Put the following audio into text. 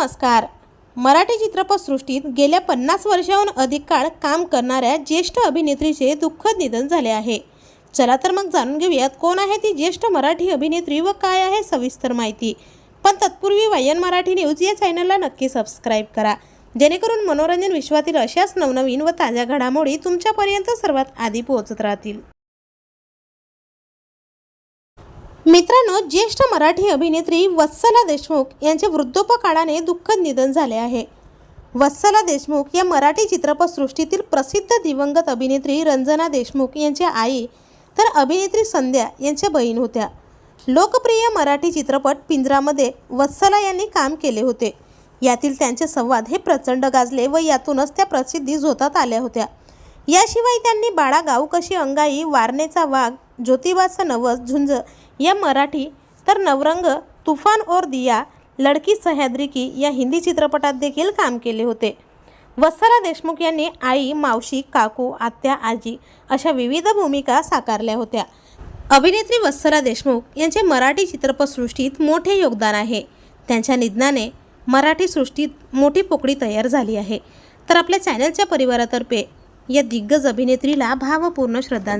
नमस्कार. मराठी चित्रपटसृष्टीत गेल्या पन्नास वर्षाहून अधिक काळ काम करणाऱ्या ज्येष्ठ अभिनेत्रीचे दुःखद निधन झाले आहे. चला तर मग जाणून घेऊयात कोण आहे ती ज्येष्ठ मराठी अभिनेत्री व काय आहे सविस्तर माहिती. पण तत्पूर्वी वायन मराठी न्यूज या चॅनलला नक्की सबस्क्राईब करा. जेणेकरून मनोरंजन विश्वातील अशाच नवनवीन व ताज्या घडामोडी तुमच्यापर्यंत सर्वात आधी पोहोचत राहतील. मित्रांनो ज्येष्ठ मराठी अभिनेत्री वत्सला देशमुख यांचे वृद्धोपकाळाने दुःखद निधन झाले आहे. वत्सला देशमुख या मराठी चित्रपटसृष्टीतील प्रसिद्ध दिवंगत अभिनेत्री रंजना देशमुख यांची आई तर अभिनेत्री संध्या यांच्या बहीण होत्या. लोकप्रिय मराठी चित्रपट पिंजरामध्ये वत्सला यांनी काम केले होते. यातील त्यांचे संवाद हे प्रचंड गाजले व यातूनच त्या प्रसिद्धी झोतात आल्या होत्या. याशिवाय त्यांनी बाळा गाव कशी अंगाई वारणेचा वाघ ज्योतिबाचा नवस झुंज. या मराठी तर नवरंग तुफान और दिया लडकी सह्याद्री की या हिंदी चित्रपटात देखील काम केले होते. वत्सला देशमुख यांनी आई मावशी काकू आत्या आजी अशा विविध भूमिका साकारल्या होत्या. अभिनेत्री वत्सला देशमुख यांचे मराठी चित्रपटसृष्टीत मोठे योगदान आहे. त्यांच्या निधनाने मराठी सृष्टीत मोठी पोकळी तयार झाली आहे. तर आपल्या चॅनलच्या परिवारातर्फे या दिग्गज अभिनेत्रीला भावपूर्ण श्रद्धांजली.